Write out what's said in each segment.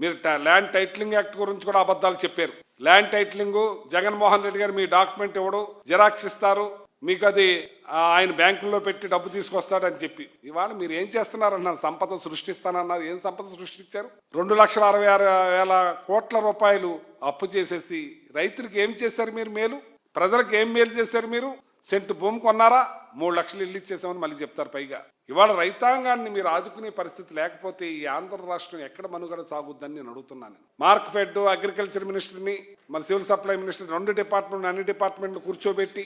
మీరు land titling act గురించి కూడా అబద్ధాలు చెప్పారు. ల్యాండ్ టైటిలింగ్ జగన్మోహన్ రెడ్డి గారు మీ డాక్యుమెంట్ ఇవ్వడు జిరాక్స్ ఇస్తారు. మీకు అది ఆయన బ్యాంకుల్లో పెట్టి డబ్బు తీసుకొస్తాడని చెప్పి. ఇవాళ మీరు ఏం చేస్తున్నారన్నారు? సంపద సృష్టిస్తానన్నారు. ఏం సంపద సృష్టించారు? రెండు లక్షల అరవై ఆరు వేల కోట్ల రూపాయలు అప్పు చేసేసి రైతులకు ఏం చేశారు మీరు మేలు? ప్రజలకు ఏం మేలు చేశారు మీరు? సెంటు భూమి కొన్నారా? మూడు లక్షలు ఇల్లు ఇచ్చేసామని మళ్ళీ చెప్తారు పైగా. ఇవాళ రైతాంగాన్ని మీరు ఆదుకునే పరిస్థితి లేకపోతే ఈ ఆంధ్ర రాష్ట్రం ఎక్కడ మనుగడ సాగుద్దని నేను అడుగుతున్నాను మార్క్ ఫెడ్ అగ్రికల్చర్ మినిస్టర్ని మన సివిల్ సప్లై మినిస్టర్ రెండు డిపార్ట్మెంట్ అన్ని డిపార్ట్మెంట్లు కూర్చోబెట్టి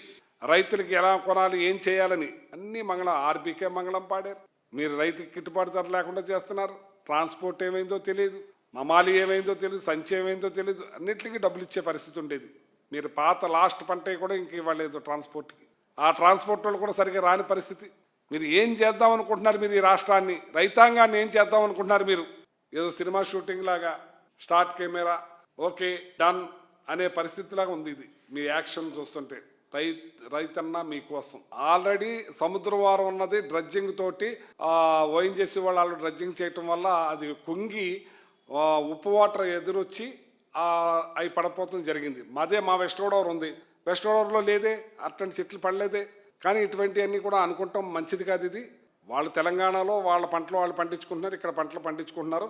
రైతులకి ఎలా కొనాలి ఏం చేయాలని అన్ని మంగళం ఆర్బీకే మంగళం పాడారు. మీరు రైతుకి గిట్టుబాటు ధర లేకుండా చేస్తున్నారు. ట్రాన్స్పోర్ట్ ఏమైందో తెలియదు మమాలి ఏమైందో తెలియదు సంచి ఏమైందో తెలియదు అన్నిటికీ డబ్బులు ఇచ్చే పరిస్థితి ఉండేది. మీరు పాత లాస్ట్ పంట కూడా ఇంక ఇవ్వలేదు ట్రాన్స్పోర్ట్కి. ఆ ట్రాన్స్పోర్ట్ వాళ్ళు కూడా సరిగ్గా రాని పరిస్థితి. మీరు ఏం చేద్దాం అనుకుంటున్నారు మీరు ఈ రాష్ట్రాన్ని? రైతాంగాన్ని ఏం చేద్దాం అనుకుంటున్నారు మీరు? ఏదో సినిమా షూటింగ్ లాగా స్టార్ట్ కెమెరా ఓకే డన్ అనే పరిస్థితిలాగా ఉంది ఇది. మీ యాక్షన్ చూస్తుంటే. రైత్ రైతన్న మీకోసం. ఆల్రెడీ సముద్రం వారం ఉన్నది డ్రడ్జింగ్ తోటి ఓఎన్జేసి చేసే వాళ్ళు డ్రడ్జింగ్ చేయటం వల్ల అది కుంగి ఉప్పు వాటర్ ఎదురొచ్చి అవి పడిపోతుంది జరిగింది. మాదే మా వెస్ట్ గోదావరి ఉంది. వెస్ట్ గోదావరిలో లేదే అట్లాంటి చెట్లు పడలేదే. కానీ ఇటువంటివన్నీ కూడా అనుకుంటాం మంచిది కాదు ఇది. వాళ్ళు తెలంగాణలో వాళ్ళ పంటలు వాళ్ళు పండించుకుంటున్నారు ఇక్కడ పంటలు పండించుకుంటున్నారు.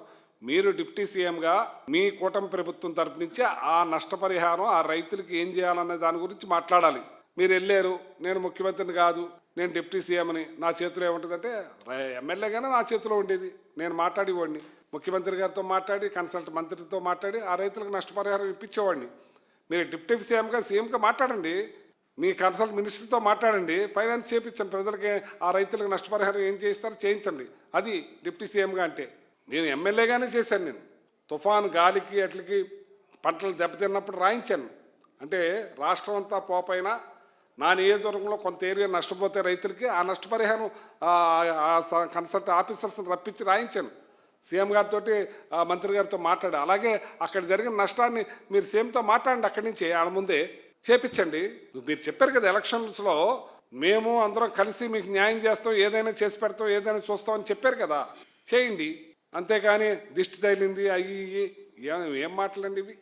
మీరు డిప్యూటీ సీఎంగా మీ కూటమి ప్రభుత్వం తరపు నుంచి ఆ నష్టపరిహారం ఆ రైతులకి ఏం చేయాలనే దాని గురించి మాట్లాడాలి. మీరు వెళ్ళారు నేను ముఖ్యమంత్రిని కాదు నేను డిప్యూటీ సీఎంని. నా చేతిలో ఏముంటుందంటే ఎమ్మెల్యేగానే నా చేతిలో ఉండేది. నేను మాట్లాడేవాడిని. ముఖ్యమంత్రి గారితో మాట్లాడి కన్సల్ట్ మంత్రితో మాట్లాడి ఆ రైతులకు నష్టపరిహారం ఇప్పించేవాడిని. మీరు డిప్యూటీ సీఎంగా సీఎంగా మాట్లాడండి. మీ కన్సల్ట్ మినిస్టర్తో మాట్లాడండి. ఫైనాన్స్ చేయించండి ప్రజలకి ఆ రైతులకు నష్టపరిహారం ఏం చేస్తారో చేయించండి. అది డిప్యూటీ సీఎంగా అంటే. నేను ఎమ్మెల్యేగానే చేశాను నేను. తుఫాన్ గాలికి అట్లకి పంటలు దెబ్బతిన్నప్పుడు రాయించాను. అంటే రాష్ట్రం అంతా పోపైనా నా నియోజకవర్గంలో కొంత ఏరియా నష్టపోతే రైతులకి ఆ నష్టపరిహారం కన్సల్ట్ ఆఫీసర్స్ని రప్పించి రాయించాను. సీఎం గారితో మంత్రి గారితో మాట్లాడి అలాగే అక్కడ జరిగిన నష్టాన్ని మీరు సీఎంతో మాట్లాడండి అక్కడి నుంచి ఆడ ముందే చేపించండి. మీరు చెప్పారు కదా ఎలక్షన్స్లో మేము అందరం కలిసి మీకు న్యాయం చేస్తాం ఏదైనా చేసి పెడతాం ఏదైనా చూస్తాం అని చెప్పారు కదా. చేయండి. అంతేకాని దిష్టి తగిలింది అయ్యి ఏం ఏం మాటలండి ఇవి?